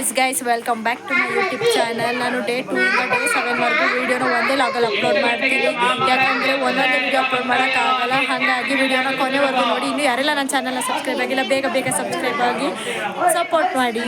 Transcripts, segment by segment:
Yes guys welcome back to my YouTube channel ನಾನು day two ಇಂದ day ಸೆವೆನ್ವರೆಗೂ ವೀಡಿಯೋನ ಒಂದೇ ಲಾಗಲ್ಲಿ ಅಪ್ಲೋಡ್ ಮಾಡ್ತೀನಿ. ಯಾಕಂದರೆ ಒಂದೊಂದೇ ವೀಡಿಯೋ ಅಪ್ಲೋಡ್ ಮಾಡೋಕ್ಕಾಗಲ್ಲ. ಹಾಗಾಗಿ ವೀಡಿಯೋನ ಕೊನೆವರೆಗೂ ನೋಡಿ. ಇನ್ನು ಯಾರೆಲ್ಲ ನನ್ನ ಚಾನಲ್ನ ಸಬ್ಸ್ಕ್ರೈಬ್ ಆಗಿಲ್ಲ, ಬೇಗ ಬೇಗ ಸಬ್ಸ್ಕ್ರೈಬ್ ಆಗಿ ಸಪೋರ್ಟ್ ಮಾಡಿ.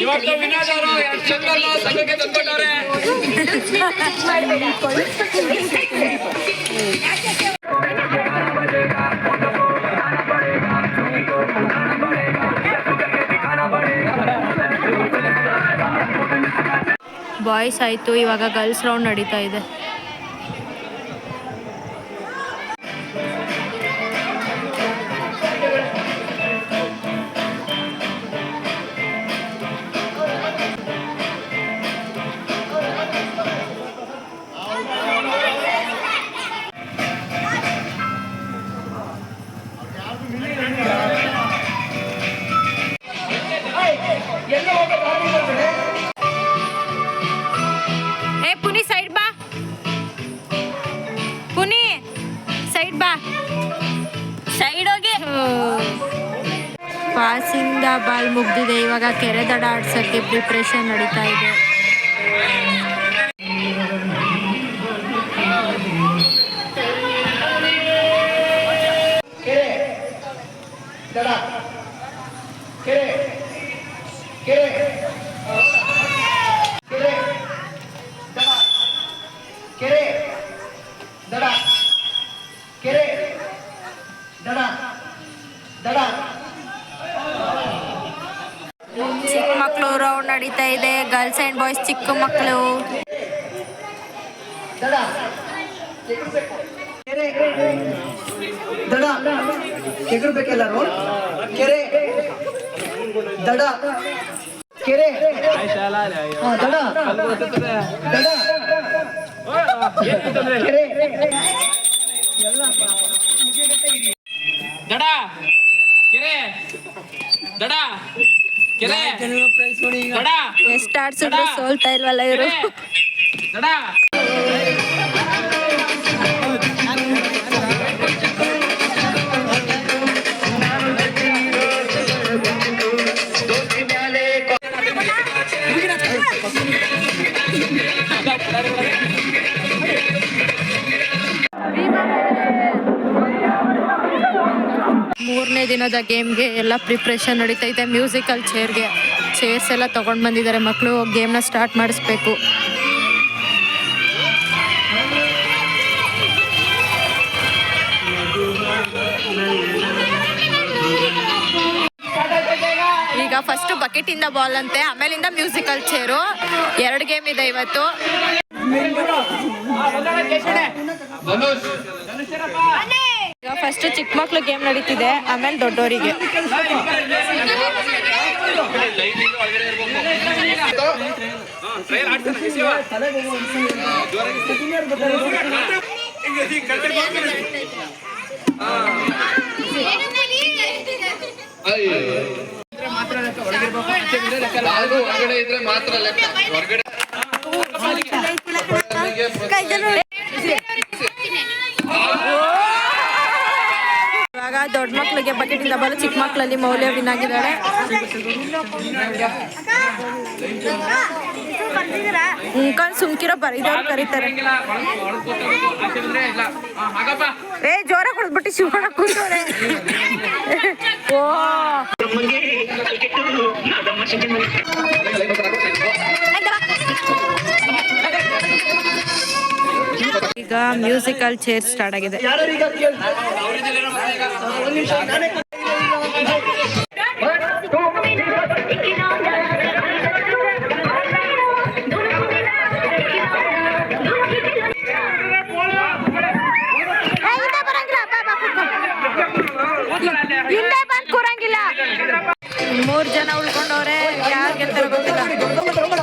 ಇವತ್ತು ವಿನಾಶ್ ಅವರು ಎರಡು ಚಂದನ್ನ ಸಂಘಕ್ಕೆ ತಂದ್ಕೊಟ್ಟವ್ರೆ ಬಾಯ್ಸ್ ಆಯಿತು ಇವಾಗ ಗರ್ಲ್ಸ್ ರೌಂಡ್ ನಡೀತಾ ಇದೆ. ಏ ಬಾಲ್ ಮುಗ್ದಿದೆ ಇವಾಗ ಕೆರೆ ದಡ ಆಡ್ಸಕ್ಕೆ ಪ್ರಿಪ್ರೇಷನ್ ನಡೀತಾ ಇದೆ. ನಡೀತಾ ಇದೆ. ಗರ್ಲ್ಸ್ ಆ್ಯಂಡ್ ಬಾಯ್ಸ್ ಚಿಕ್ಕ ಮಕ್ಕಳು. ದಡ. ಕೆರೆ ದಡ. ಎಗರ್ಬೇಕೆಲ್ಲರೂ ಕೆರೆ. ದಡ. ಕೆರೆ. ಹಾ, ದಡ. ದಡ. ಕೆರೆ. ದಡ. ಕೆರೆ. ದಡ. ಕೆರೆ ದಡ ಎಷ್ಟು ಆಡ್ಸಿದ್ರು ಸೋಲ್ತಾ ಇಲ್ವಲ್ಲ ಇವರು. ಕೆರೆ ದಡ ದಿನದ ಗೇಮ್ಗೆ ಎಲ್ಲ ಪ್ರಿಪ್ರೇಷನ್ ನಡೀತಾ ಇದೆ ಮ್ಯೂಸಿಕಲ್ ಚೇರ್ಗೆ ಚೇರ್ಸ್ ಎಲ್ಲ ತೊಗೊಂಡು ಬಂದಿದ್ದಾರೆ. ಮಕ್ಕಳು ಗೇಮ್ನ ಸ್ಟಾರ್ಟ್ ಮಾಡಿಸ್ಬೇಕು. ಈಗ ಫಸ್ಟ್ ಬಕೆಟ್ ಇಂದ ಬಾಲ್ ಅಂತೆ. ಆಮೇಲಿಂದ ಮ್ಯೂಸಿಕಲ್ ಚೇರು ಎರಡು ಗೇಮ್ ಇದೆ ಇವತ್ತು. ಧನುಷ್ ಫಸ್ಟ್ ಚಿಕ್ಕ ಮಕ್ಳು ಗೇಮ್ ನಡೀತಿದೆ ಆಮೇಲೆ ದೊಡ್ಡವರಿಗೆ ಹೊರಗಡೆ ಇದ್ರೆ ಮಾತ್ರ ಲೆಕ್ಕ ಹೊರಗಡೆ ದೊಡ್ಡ ಮಕ್ಕಳಿಗೆ ಬಕೆಟಿಂದ ಬರೋ ಚಿಕ್ಕ ಮಕ್ಕಳಲ್ಲಿ ಮೌಲ್ಯ ವಿನ್ ಆಗಿದ್ದಾಳೆ ಕಣ್ ಸುಮ್ಕಿರೋ ಬರೀದವ್ರು ಕರೀತಾರೆ. ಏ, ಜೋರ ಕುಡಿದ್ಬಿಟ್ಟು ಶಿವಣ ಕೂತವ್ರೆ. ಓ. ಈಗ ಮ್ಯೂಸಿಕಲ್ ಚೇರ್ ಸ್ಟಾರ್ಟ್ ಆಗಿದೆ. ಹಿಂದೆ ಬಂದ್ ಕೂರಂಗಿಲ್ಲ ಮೂರ್ ಜನ ಉಳ್ಕೊಂಡವ್ರೆ ಯಾರ್ ಗೆಲ್ತಾರ ಗೊತ್ತಿಲ್ಲ.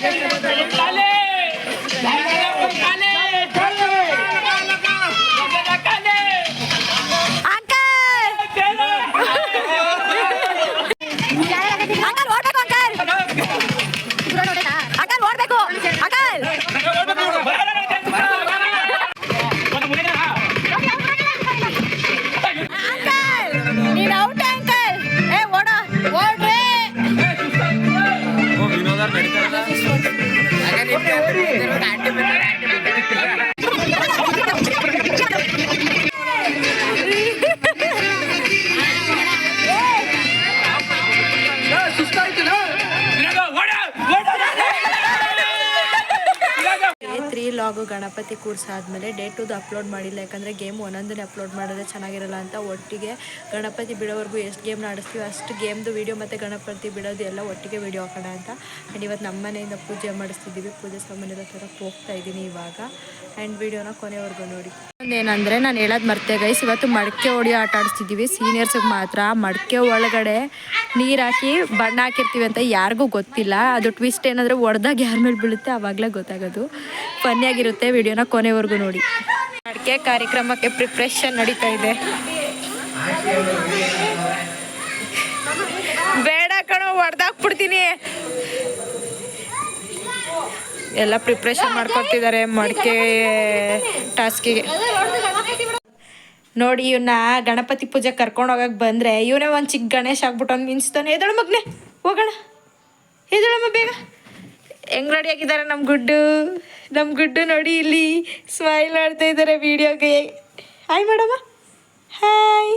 Thank you. ಲಾಗು ಕೂರಿಸಾದ್ಮೇಲೆ ಡೇ ಟುದು ಅಪ್ಲೋಡ್ ಮಾಡಿಲ್ಲ. ಯಾಕಂದರೆ ಗೇಮ್ ಒಂದೊಂದನ್ನೇ ಅಪ್ಲೋಡ್ ಮಾಡಿದ್ರೆ ಚೆನ್ನಾಗಿರಲ್ಲ ಅಂತ ಒಟ್ಟಿಗೆ ಗಣಪತಿ ಬಿಡೋವರೆಗೂ ಎಷ್ಟು ಗೇಮ್ನ ಆಡಿಸ್ತೀವಿ ಅಷ್ಟು ಗೇಮ್ದು ವೀಡಿಯೋ ಮತ್ತು ಗಣಪತಿ ಬಿಡೋದು ಎಲ್ಲ ಒಟ್ಟಿಗೆ ವೀಡಿಯೋ ಹಾಕೋಣ ಅಂತ. ಆ್ಯಂಡ್ ಇವತ್ತು ನಮ್ಮ ಮನೆಯಿಂದ ಪೂಜೆ ಮಾಡಿಸ್ತಿದ್ದೀವಿ. ಪೂಜೆ ಸಾಮಾನ್ಯದ ಥರ ಹೋಗ್ತಾ ಇದ್ದೀನಿ ಇವಾಗ. ಆ್ಯಂಡ್ ವೀಡಿಯೋನ ಕೊನೆವರೆಗೂ ನೋಡಿ. ಏನಂದರೆ ನಾನು ಹೇಳೋದು ಮರ್ತೆ ಗೈಸ್, ಇವತ್ತು ಮಡಕೆ ಹೊಡಿ ಆಟ ಆಡಿಸ್ತಿದ್ದೀವಿ. ಸೀನಿಯರ್ಸಿಗೆ ಮಾತ್ರ ಮಡಕೆ ಒಳಗಡೆ ನೀರು ಹಾಕಿ ಬಣ್ಣ ಹಾಕಿರ್ತೀವಿ ಅಂತ ಯಾರಿಗೂ ಗೊತ್ತಿಲ್ಲ. ಅದು ಟ್ವಿಸ್ಟ್ ಏನಾದರೂ ಹೊಡೆದಾಗ ಯಾರ ಮೇಲೆ ಬೀಳುತ್ತೆ ಆವಾಗಲೇ ಗೊತ್ತಾಗೋದು. ಫನ್ನಿಯಾಗಿರುತ್ತೆ ವಿಡಿಯೋನ ಕೊನೆವರೆಗೂ ನೋಡಿ. ಅಡಿಕೆ ಕಾರ್ಯಕ್ರಮಕ್ಕೆ ಪ್ರಿಪ್ರೇಷನ್ ನಡೀತಾ ಇದೆ. ಬೇಡ ಕಣೋ ಹೊಡೆದಾಕ್ಬಿಡ್ತೀನಿ ಎಲ್ಲ ಪ್ರಿಪ್ರೇಷನ್ ಮಾಡ್ಕೊತಿದ್ದಾರೆ ಮಡಿಕೆ ಟಾಸ್ಕಿಗೆ. ನೋಡಿ ಇವನ್ನ ಗಣಪತಿ ಪೂಜೆ ಕರ್ಕೊಂಡು ಹೋಗಕ್ಕೆ ಬಂದ್ರೆ, ಇವನೇ ಒಂದು ಚಿಕ್ಕ ಗಣೇಶ ಆಗ್ಬಿಟ್ಟು ಅವ್ನು ಮಿಂಚ್ತಾನೆ ಎದಳು ಮಗ್ನೆ, ಹೋಗೋಣ. ಎದಳಮ್ಮ ಬೇಗ. ಹೆಂಗ್ ರೆಡಿ ಆಗಿದ್ದಾರೆ ನಮ್ಮ ಗುಡ್ಡು? ನಮ್ಮ ಗುಡ್ಡು ನೋಡಿ ಇಲ್ಲಿ ಸ್ಮೈಲ್ ಮಾಡ್ತಾ ಇದ್ದಾರೆ ವಿಡಿಯೋಗೆ ಹಾಯ್ ಮೇಡಮ ಹಾಯ್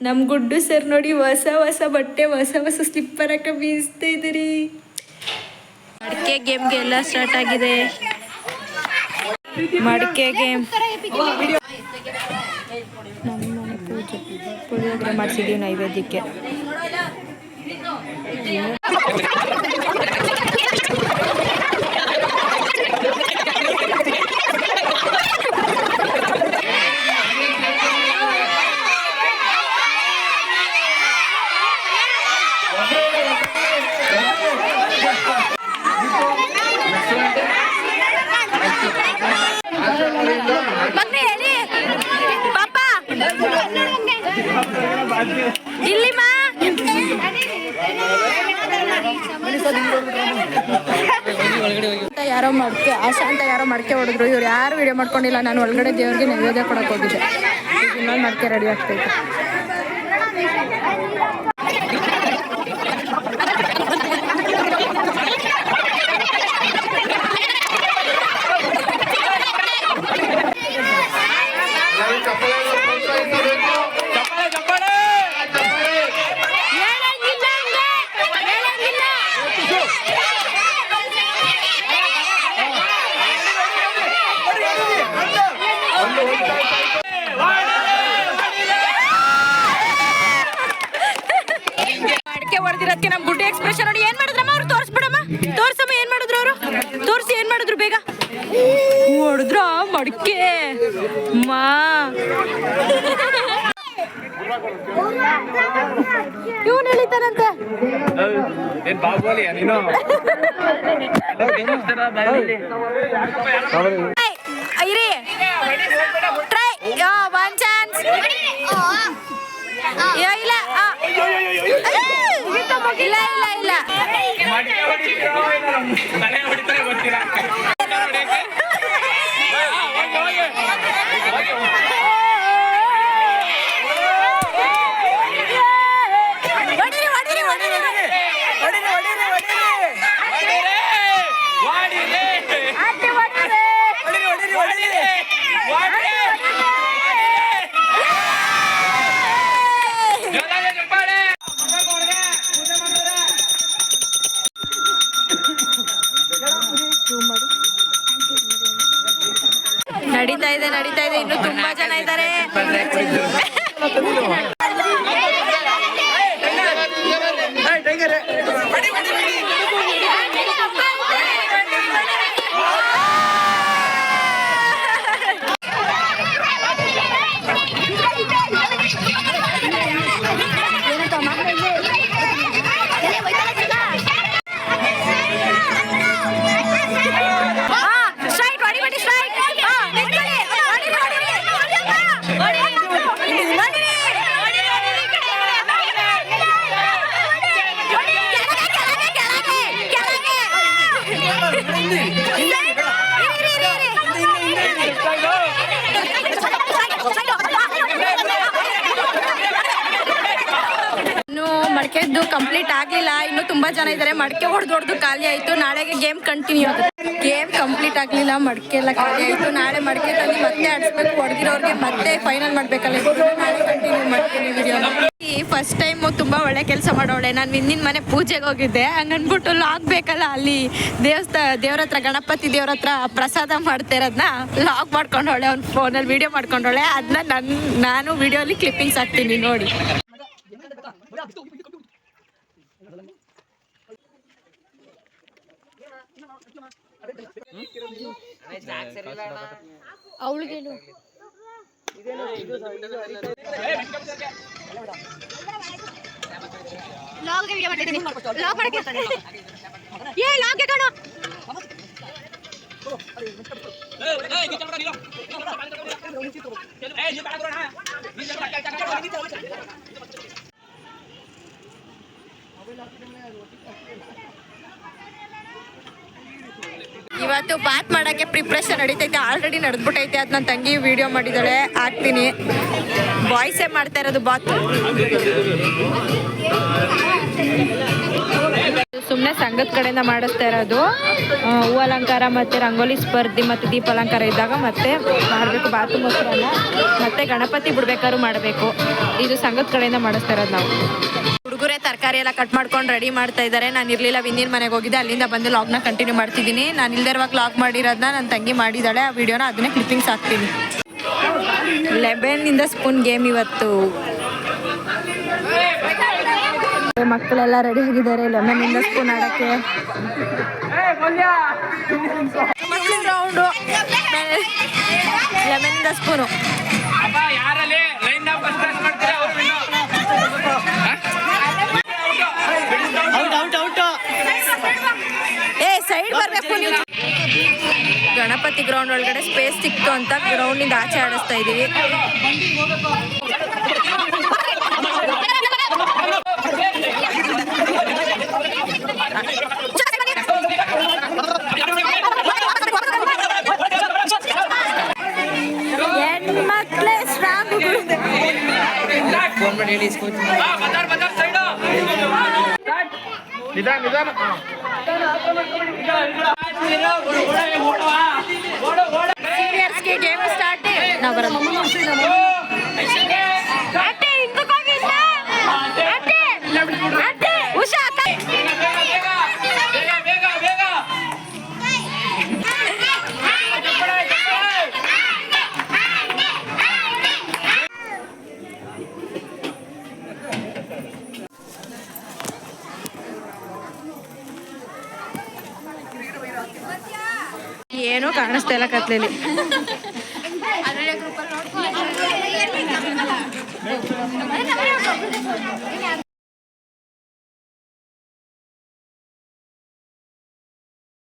ನಮ್ಮ ಗುಡ್ಡು ಸರ್ ನೋಡಿ ಹೊಸ ಹೊಸ ಬಟ್ಟೆ, ಹೊಸ ಹೊಸ ಸ್ಲಿಪ್ಪರ್ ಹಾಕ ಬೀಸ್ತಾ ಇದ್ದೀರಿ. ಮಡಿಕೆ ಗೇಮ್ಗೆ ಎಲ್ಲ ಸ್ಟಾರ್ಟ್ ಆಗಿದೆ. ಮಡಿಕೆ ಗೇಮ್ ಪುಳಿಯೋಗರೆ ಮಾಡಿಸಿದೀವಿ ನೈವೇದ್ಯಕ್ಕೆ. ಮಗ್ನೆ ಹೇಳಿ ಪಾಪ ಇಲ್ಲಿ ಮಾ ಅಂತ ಯಾರೋ ಮಡ್ಕೆ ಆಶಾ ಅಂತ ಯಾರೋ ಮಡಕೆ ಹೊಡೆದ್ರು. ಇವ್ರು ಯಾರು ವಿಡಿಯೋ ಮಾಡ್ಕೊಂಡಿಲ್ಲ, ನಾನು ಒಳಗಡೆ ದೇವ್ರಿಗೆ ನೈವೇದ್ಯ ಕೊಡಕ್ಕೆ ಹೋಗಿದ್ದೆ. ಇನ್ನೊಂದು ಮಡಕೆ ರೆಡಿ ಆಗ್ತೈತೆ. ಮಡಿಕೆ ಮಾ. ಇವನ್ ಹೇಳಿತಾನಂತೆ ಇರಿ. ಟ್ರೈ. ಯೋ ಒನ್ ಚಾನ್ಸ್ ಇಲ್ಲ. ಇಲ್ಲ. ಇಲ್ಲ ಇಲ್ಲ. ನಡೀತಾ ಇದೆ ನಡೀತಾ ಇದೆ. ಇನ್ನು ತುಂಬಾ ಜನ ಇದ್ದಾರೆ. ಮಡಕೆದ್ದು ಕಂಪ್ಲೀಟ್ ಆಗ್ಲಿಲ್ಲ. ಇನ್ನು ತುಂಬಾ ಜನ ಇದ್ದಾರೆ ಮಡಕೆ ಹೊಡೆದು ಹೊಡೆದು ಖಾಲಿ ಆಯ್ತು. ನಾಳೆಗೆ ಗೇಮ್ ಕಂಟಿನ್ಯೂ ಗೇಮ್ ಕಂಪ್ಲೀಟ್ ಆಗ್ಲಿಲ್ಲ. ಮಡಕೆ ಎಲ್ಲ ಖಾಲಿ ಆಯ್ತು. ನಾಳೆ ಮಡಕೆ ತಂದು ಮತ್ತೆ ಆಡಿಸ್ಬೇಕು. ಹೊಡೆದಿರೋರ್ಗೆ ಮತ್ತೆ ಫೈನಲ್ ಮಾಡ್ಬೇಕಲ್ಲ. ನಾಳೆ ಕಂಟಿನ್ಯೂ ಮಾಡ್ತೀನಿ ವಿಡಿಯೋ ಫಸ್ಟ್ ಟೈಮ್ ತುಂಬಾ ಒಳ್ಳೆ ಕೆಲಸ ಮಾಡೋಳೆ ನಾನು ಹಿಂದಿನ ಮನೆ ಪೂಜೆಗೆ ಹೋಗಿದ್ದೆ. ಹಂಗನ್ಬಿಟ್ಟು ಲಾಗ್ ಬೇಕಲ್ಲ ಅಲ್ಲಿ. ದೇವಸ್ಥಾನ ದೇವ್ರ ಹತ್ರ, ಗಣಪತಿ ದೇವ್ರ ಹತ್ರ ಪ್ರಸಾದ ಮಾಡ್ತಾ ಇರೋದನ್ನ ಲಾಗ್ ಮಾಡ್ಕೊಂಡವಳೆ. ಅವ್ನ ಫೋನಲ್ಲಿ ವಿಡಿಯೋ ಮಾಡ್ಕೊಂಡೋಳೆ ಅದನ್ನ ನನ್ನ ನಾನು ವಿಡಿಯೋಲಿ ಕ್ಲಿಪ್ಪಿಂಗ್ಸ್ ಹಾಕ್ತೀನಿ ನೋಡಿ. ಅವಳಿಗೇನು? ಲಾಗ್ ವಿಡಿಯೋ ಮಾಡ್ತಿದ್ದೀನಿ. ಲಾಗ್ ಮಾಡಕ್ಕೆ? ಏ ಲಾಗ್ ಕಣ. ಇವತ್ತು ಬಾತ್ ಮಾಡಕ್ಕೆ ಪ್ರಿಪ್ರೇಷನ್ ನಡೀತೈತೆ ಆಲ್ರೆಡಿ ನಡೆದ್ಬಿಟ್ಟೈತೆ ಅದು ನನ್ನ ತಂಗಿ ವಿಡಿಯೋ ಮಾಡಿದಾಳೆ, ಹಾಕ್ತೀನಿ. ಬಾಯ್ಸೇ ಮಾಡ್ತಾ ಇರೋದು ಬಾತ್. ಸುಮ್ಮನೆ ಸಂಘದ ಕಡೆಯಿಂದ ಮಾಡಿಸ್ತಾ ಇರೋದು. ಹೂ ಅಲಂಕಾರ ಮತ್ತು ರಂಗೋಲಿ ಸ್ಪರ್ಧೆ ಮತ್ತು ದೀಪ ಅಲಂಕಾರ ಇದ್ದಾಗ ಮತ್ತೆ ಮಾಡಬೇಕು ಬಾತು ಮೊಸರನ್ನ ಮತ್ತೆ ಗಣಪತಿ ಬಿಡ್ಬೇಕಾದ್ರೂ ಮಾಡಬೇಕು. ಇದು ಸಂಘದ ಕಡೆಯಿಂದ ಮಾಡಿಸ್ತಾ ಇರೋದು ನಾವು. ತರಕಾರಿ ಎಲ್ಲ ಕಟ್ ಮಾಡ್ಕೊಂಡು ರೆಡಿ ಮಾಡ್ತಾ ಇದ್ದಾರೆ ನಾನು ಇರಲಿಲ್ಲ ವಿಂದಿನ ಮನೆಗೆ ಹೋಗಿದ್ದೆ ಅಲ್ಲಿಂದ ಬಂದು ಲಾಗ್ನ ಕಂಟಿನ್ಯೂ ಮಾಡ್ತಿದ್ದೀನಿ. ನಾನು ಇಲ್ದೇ ಇರುವಾಗ ಲಾಗ್ ಮಾಡಿರೋದನ್ನ ನನ್ನ ತಂಗಿ ಮಾಡಿದ್ದಾಳೆ ಆ ವಿಡಿಯೋನ ಅದನ್ನೇ ಕ್ಲಿಪ್ಪಿಂಗ್ಸ್ ಹಾಕ್ತೀನಿ. ಲೆಬೆನ್ನಿಂದ ಸ್ಪೂನ್ ಗೇಮ್ ಇವತ್ತು. ಮಕ್ಕಳೆಲ್ಲ ರೆಡಿ ಆಗಿದ್ದಾರೆ. ಲೆಮನ್ನಿಂದ ಸ್ಪೂನ್ ಆಡಕ್ಕೆ. ರೌಂಡು ಲೆಮನ್ನಿಂದ ಸ್ಪೂನು ಗಣಪತಿ ಗ್ರೌಂಡ್ ಒಳಗಡೆ ಸ್ಪೇಸ್ ಸಿಕ್ತು ಅಂತ ಗ್ರೌಂಡ್ ಇಂದ ಆಚೆ ಆಡಿಸ್ತಾ ಇದೀವಿ ಹೆಣ್ಮಕ್ಳೇ ಸ್ಟ್ರಾಂಗ್ ಹಾ, ಬಜಾರ್ ಬಜಾರ್ ಸೈಡು ನಿಧಾನ ನಿಧಾನ ಸೀನಿಯರ್ಸ್ಗೆ ಗೇಮ್ ಸ್ಟಾರ್ಟ್ ನಾವು ಏನೂ